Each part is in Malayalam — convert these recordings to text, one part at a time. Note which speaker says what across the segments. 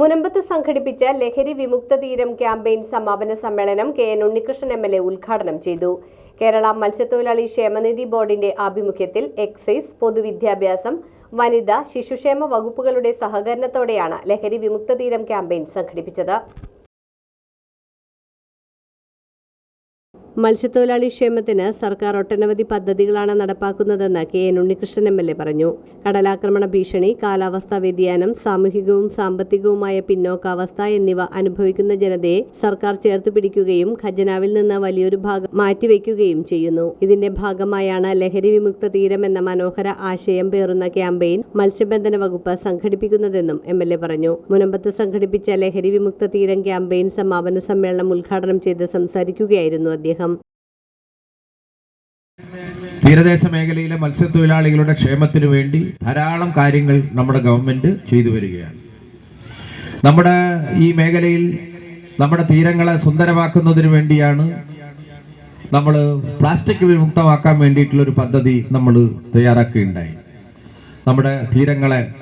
Speaker 1: മുനമ്പത്ത് സംഘടിപ്പിച്ച ലഹരി വിമുക്ത തീരം ക്യാമ്പയിൻ സമാപന സമ്മേളനം K N Unnikrishnan M L A ഉദ്ഘാടനം ചെയ്തു. കേരള മത്സ്യത്തൊഴിലാളി ക്ഷേമനിധി ബോർഡിന്റെ ആഭിമുഖ്യത്തിൽ എക്സൈസ് പൊതുവിദ്യാഭ്യാസം വനിത ശിശുക്ഷേമ വകുപ്പുകളുടെ സഹകരണത്തോടെയാണ് ലഹരി വിമുക്ത തീരം ക്യാമ്പയിൻ സംഘടിപ്പിച്ചത്. മത്സ്യത്തൊഴിലാളി ക്ഷേമത്തിന് സർക്കാർ ഒട്ടനവധി പദ്ധതികളാണ് നടപ്പാക്കുന്നതെന്ന് K N Unnikrishnan M L A പറഞ്ഞു. കടലാക്രമണ ഭീഷണി കാലാവസ്ഥാ വ്യതിയാനം സാമൂഹികവും സാമ്പത്തികവുമായ പിന്നോക്കാവസ്ഥ എന്നിവ അനുഭവിക്കുന്ന ജനതയെ സർക്കാർ ചേർത്ത് പിടിക്കുകയും ഖജനാവിൽ നിന്ന് വലിയൊരു ഭാഗം മാറ്റിവെക്കുകയും ചെയ്യുന്നു. ഇതിന്റെ ഭാഗമായാണ് ലഹരി വിമുക്ത തീരം എന്ന മനോഹര ആശയം പേറുന്ന ക്യാമ്പയിൻ മത്സ്യബന്ധന വകുപ്പ് സംഘടിപ്പിക്കുന്നതെന്നും എം എൽ എ പറഞ്ഞു. മുനമ്പത്ത് സംഘടിപ്പിച്ച ലഹരി വിമുക്ത തീരം ക്യാമ്പയിൻ സമാപന സമ്മേളനം ഉദ്ഘാടനം ചെയ്ത് സംസാരിക്കുകയായിരുന്നു അദ്ദേഹം.
Speaker 2: തീരദേശ മേഖലയിലെ മത്സ്യത്തൊഴിലാളികളുടെ ക്ഷേമത്തിനു വേണ്ടി ധാരാളം കാര്യങ്ങൾ നമ്മുടെ ഗവൺമെന്റ് ചെയ്തു വരികയാണ്. നമ്മുടെ ഈ മേഖലയിൽ നമ്മുടെ തീരങ്ങളെ സുന്ദരമാക്കുന്നതിന് വേണ്ടിയാണ് നമ്മൾ പ്ലാസ്റ്റിക് വിമുക്തമാക്കാൻ വേണ്ടിയിട്ടുള്ളൊരു പദ്ധതി നമ്മൾ തയ്യാറാക്കുകയുണ്ടായി. നമ്മുടെ തീരങ്ങളെ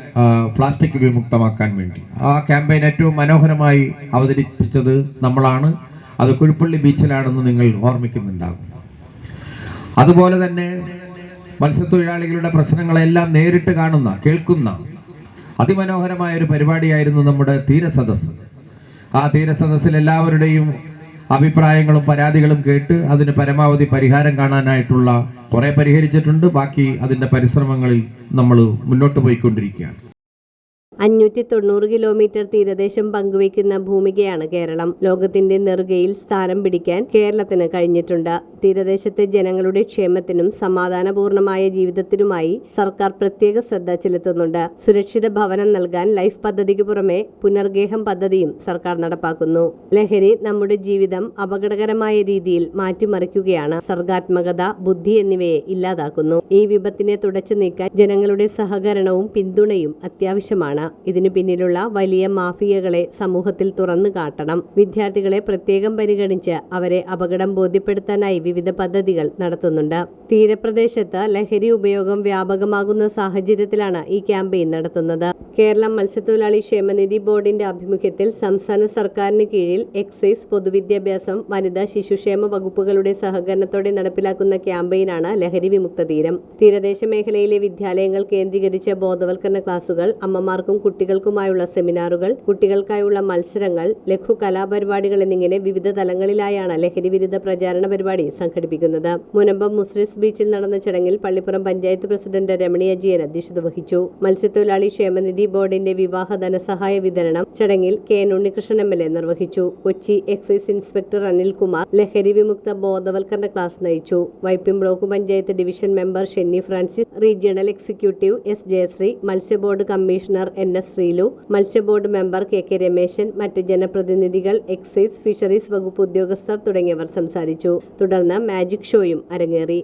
Speaker 2: പ്ലാസ്റ്റിക് വിമുക്തമാക്കാൻ വേണ്ടി. ആ ക്യാമ്പയിൻ ഏറ്റവും മനോഹരമായി അവതരിപ്പിച്ചത് നമ്മളാണ്. അത് കുഴിപ്പള്ളി ബീച്ചിലാണെന്ന് നിങ്ങൾ ഓർമ്മിക്കുന്നുണ്ടാകും അതുപോലെ തന്നെ മത്സ്യത്തൊഴിലാളികളുടെ പ്രശ്നങ്ങളെല്ലാം നേരിട്ട് കാണുന്ന കേൾക്കുന്ന അതിമനോഹരമായ ഒരു പരിപാടിയായിരുന്നു നമ്മുടെ തീരസദസ് ആ തീരസദസ്സിൽ എല്ലാവരുടെയും അഭിപ്രായങ്ങളും പരാതികളും കേട്ട് അതിന് പരമാവധി പരിഹാരം കാണാനായിട്ടുള്ള കുറേ പരിഹരിച്ചിട്ടുണ്ട്. ബാക്കി അതിന്റെ പരിശ്രമങ്ങളിൽ നമ്മൾ മുന്നോട്ട് പോയിക്കൊണ്ടിരിക്കുകയാണ്.
Speaker 1: അഞ്ഞൂറ്റി തൊണ്ണൂറ് കിലോമീറ്റർ തീരദേശം പങ്കുവയ്ക്കുന്ന ഭൂമികയാണ് കേരളം. ലോകത്തിന്റെ നെറുകയിൽ സ്ഥാനം പിടിക്കാൻ കേരളത്തിന് കഴിഞ്ഞിട്ടുണ്ട്. തീരദേശത്തെ ജനങ്ങളുടെ ക്ഷേമത്തിനും സമാധാനപൂർണമായ ജീവിതത്തിനുമായി സർക്കാർ പ്രത്യേക ശ്രദ്ധ ചെലുത്തുന്നുണ്ട്. സുരക്ഷിത ഭവനം നൽകാൻ ലൈഫ് പദ്ധതിക്ക് പുറമെ പുനർഗേഹം പദ്ധതിയും സർക്കാർ നടപ്പാക്കുന്നു. ലഹരി നമ്മുടെ ജീവിതം അപകടകരമായ രീതിയിൽ മാറ്റിമറിക്കുകയാണ്. സർഗാത്മകത ബുദ്ധി എന്നിവയെ ഇല്ലാതാക്കുന്നു. ഈ വിപത്തിനെ തുടച്ചു നീക്കാൻ ജനങ്ങളുടെ സഹകരണവും പിന്തുണയും അത്യാവശ്യമാണ്. ഇതിനു പിന്നിലുള്ള വലിയ മാഫിയകളെ സമൂഹത്തിൽ തുറന്നു കാട്ടണം. വിദ്യാർത്ഥികളെ പ്രത്യേകം പരിഗണിച്ച് അവരെ അപകടം ബോധ്യപ്പെടുത്താനായി വിവിധ പദ്ധതികൾ നടത്തുന്നുണ്ട്. തീരപ്രദേശത്ത് ലഹരി ഉപയോഗം വ്യാപകമാകുന്ന സാഹചര്യത്തിലാണ് ഈ ക്യാമ്പയിൻ നടത്തുന്നത്. കേരള മത്സ്യത്തൊഴിലാളി ക്ഷേമനിധി ബോർഡിന്റെ ആഭിമുഖ്യത്തിൽ സംസ്ഥാന സർക്കാരിന് കീഴിൽ എക്സൈസ് പൊതുവിദ്യാഭ്യാസം വനിതാ ശിശുക്ഷേമ വകുപ്പുകളുടെ സഹകരണത്തോടെ നടപ്പിലാക്കുന്ന ക്യാമ്പയിനാണ് ലഹരി വിമുക്ത തീരം. തീരദേശ മേഖലയിലെ വിദ്യാലയങ്ങൾ കേന്ദ്രീകരിച്ച ബോധവൽക്കരണ ക്ലാസുകൾ അമ്മമാർക്കും കുട്ടികൾക്കുമായുള്ള സെമിനാറുകൾ കുട്ടികൾക്കായുള്ള മത്സരങ്ങൾ ലഘു കലാപരിപാടികൾ എന്നിങ്ങനെ വിവിധ തലങ്ങളിലായാണ് ലഹരി വിരുദ്ധ പ്രചാരണ പരിപാടി സംഘടിപ്പിക്കുന്നത്. മുനമ്പം മുസ്ലിസ് ബീച്ചിൽ നടന്ന ചടങ്ങിൽ പള്ളിപ്പുറം പഞ്ചായത്ത് പ്രസിഡന്റ് രമണി അജിയൻ അധ്യക്ഷത വഹിച്ചു. മത്സ്യത്തൊഴിലാളി ക്ഷേമനിധി ബോർഡിന്റെ വിവാഹ ധനസഹായ വിതരണം ചടങ്ങിൽ K N Unnikrishnan M L A നിർവഹിച്ചു. കൊച്ചി എക്സൈസ് ഇൻസ്പെക്ടർ അനിൽകുമാർ ലഹരി വിമുക്ത ബോധവൽക്കരണ ക്ലാസ് നയിച്ചു. Vypin block panchayat division member Shenny Francis regional executive S Jayashree മത്സ്യബോർഡ് commissioner N S Sreelu മത്സ്യബോർഡ് മെമ്പർ കെ കെ രമേശൻ മറ്റ് ജനപ്രതിനിധികൾ എക്സൈസ് ഫിഷറീസ് വകുപ്പ് ഉദ്യോഗസ്ഥർ തുടങ്ങിയവർ സംസാരിച്ചു. തുടർന്ന് മാജിക് ഷോയും അരങ്ങേറി.